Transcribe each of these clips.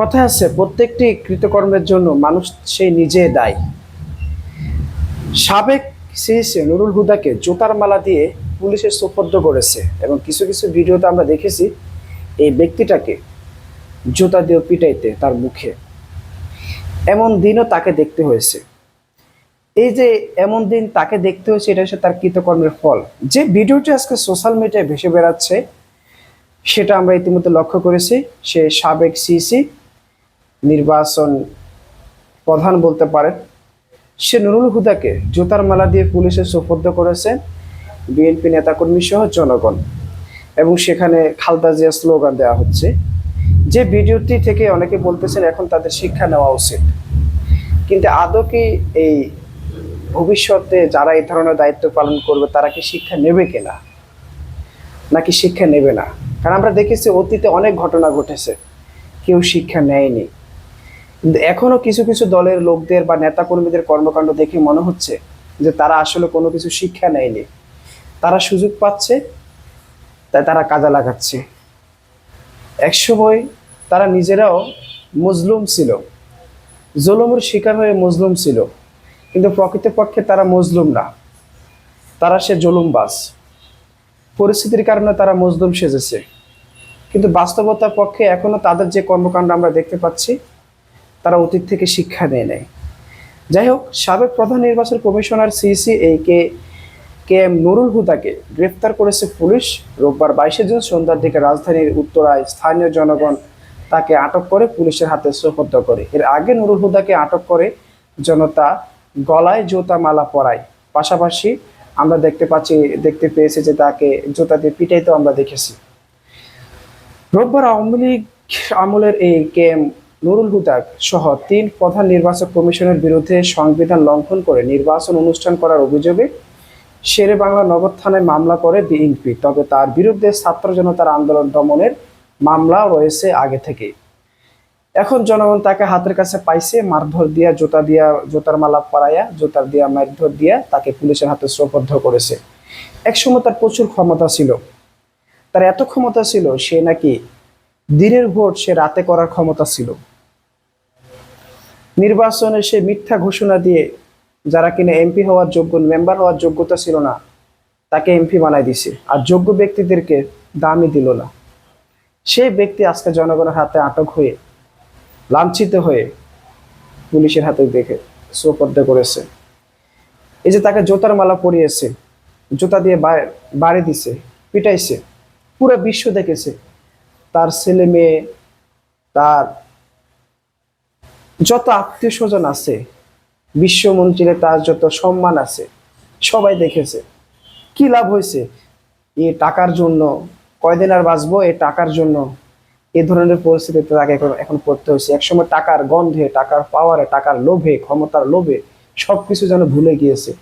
কথা আছে, প্রত্যেকটি কৃতকর্মের জন্য মানুষ সে নিজে দায়ী। সাবেক সিএসি নুরুল হুদাকে জুতার মালা দিয়ে পুলিশের সুপর্দ করেছে এবং কিছু কিছু ভিডিওতে আমরা দেখেছি, এই ব্যক্তিটাকে জুতা দিয়ে পিটাইতে তার মুখে। এমন দিনও তাকে দেখতে হয়েছে। এই যে এমন দিন তাকে দেখতে হয়েছে, এটা হচ্ছে তার কৃতকর্মের ফল। যে ভিডিওটি আজকে সোশ্যাল মিডিয়ায় ভেসে বেড়াচ্ছে, সেটা আমরা ইতিমধ্যে লক্ষ্য করেছি, সে সাবেক সিসি নির্বাচন প্রধান বলতে পারেন। সে নুরুল হুদাকে জুতার মালা দিয়ে পুলিশে সুপর্দ করেছে বিএনপি নেতাকর্মী সহ জনগণ এবং সেখানে খালদা জিয়া স্লোগান দেওয়া হচ্ছে। যে ভিডিওটি থেকে অনেকে বলতেছেন এখন তাদের শিক্ষা নেওয়া উচিত। কিন্তু আদৌ কি এই ভবিষ্যতে যারা এই ধরনের দায়িত্ব পালন করবে, তারা কি শিক্ষা নেবে কিনা? নাকি শিক্ষা নেবে না? কারণ আমরা দেখেছি অতীতে অনেক ঘটনা ঘটেছে। কেউ শিক্ষা নেয়নি। কিন্তু এখনও কিছু কিছু দলের লোকদের বা নেতাকর্মীদের কর্মকাণ্ড দেখে মনে হচ্ছে যে তারা আসলে কোনো কিছু শিক্ষা নেয়নি। তারা সুযোগ পাচ্ছে, তাই তারা কাজে লাগাচ্ছে। একসময় তারা নিজেরাও মজলুম ছিল। জুলুমের শিকার হয়ে মজলুম ছিল। কিন্তু প্রকৃতপক্ষে তারা মজলুম না। তারা সে জুলুমবাজ। পরিস্থিতির কারণে তারা মজলুম সেজেছে। কিন্তু বাস্তবতার পক্ষে এখনও তাদের যে কর্মকাণ্ড আমরা দেখতে পাচ্ছি তারা অতীত থেকে শিক্ষা নেয় নেয় যাই হোক, সাবেক প্রধান নির্বাচন কমিশনার সিসি এই কে কে এম নুরুল হুদাকে গ্রেফতার করেছে পুলিশ। রোববার বাইশে জুন সন্ধ্যার দিকে রাজধানীর উত্তরায় স্থানীয় জনগণ তাকে আটক করে পুলিশের হাতে সোপর্দ করে। এর আগে নুরুল হুদাকে আটক করে জনতা গলায় জুতা মালা পরায়। পাশাপাশি আমরা দেখতে পাচ্ছি, দেখতে পেয়েছি যে তাকে জুতা দিয়ে পিটাইতে আমরা দেখেছি। রোববার আওয়ামী লীগ আমলের এই কে এম নুরুল হুদাক সহ তিন প্রধান নির্বাচক কমিশনের বিরুদ্ধে সংবিধান লঙ্ঘন করে নির্বাচন অনুষ্ঠান করার অভিযোগে শেরে বাংলা নগর থানায় মামলা করে বিএনপি। তবে তার বিরুদ্ধে ছাত্র জনতার আন্দোলন দমনের মামলা রয়েছে আগে থেকে। এখন জনগণ তাকে হাতের কাছে পাইছে, মারধর দিয়া, জোতা দিয়া, জোতার মালা পরাইয়া, জোতার দিয়া, মারধর দিয়া তাকে পুলিশের হাতে শ্রবদ্ধ করেছে। একসময় তার প্রচুর ক্ষমতা ছিল। তার এত ক্ষমতা ছিল, সে নাকি দিনের ভোট সে রাতে করার ক্ষমতা ছিল। নির্বাচনে সে মিথ্যা ঘোষণা দিয়ে যারা কিনা এমপি হওয়ার যোগ্য, মেম্বার হওয়ার যোগ্যতা ছিল না, তাকে এমপি বানাই দিছে। আর যোগ্য ব্যক্তিদেরকে দামই দিল না। সেই ব্যক্তি আজকে জনগণের হাতে আটক হয়ে, লাঞ্ছিত হয়ে পুলিশের হাতে দেখে সোপর্দ করেছে। এই যে তাকে জোতার মালা পরিয়েছে, জুতা দিয়ে বাড়ি দিছে, পিটাইছে, পুরো বিশ্ব দেখেছে। তার ছেলে মেয়ে, তার যত আত্মীয় স্বজন আছে বিশ্বমন্ত্রীর তার যত সম্মান আছে, সবাই দেখেছে। কি লাভ হয়েছে? এ টাকার জন্য, কয়দিন আর বাঁচবো? এ টাকার জন্য। এ ধরনের পরিস্থিতিতে তাকে এখন এখন পড়তে হয়েছে। একসময় টাকার গন্ধে, টাকার পাওয়ারে, টাকার লোভে, ক্ষমতার লোভে সব কিছু যেন ভুলে গিয়েছে।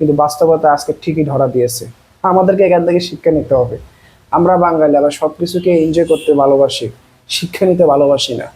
কিন্তু বাস্তবতা আজকে ঠিকই ধরা দিয়েছে। আমাদেরকে এখান থেকে শিক্ষা নিতে হবে। আমরা বাঙালি আবার সবকিছুকে এনজয় করতে ভালোবাসি। শিক্ষা নিতে ভালোবাসি না।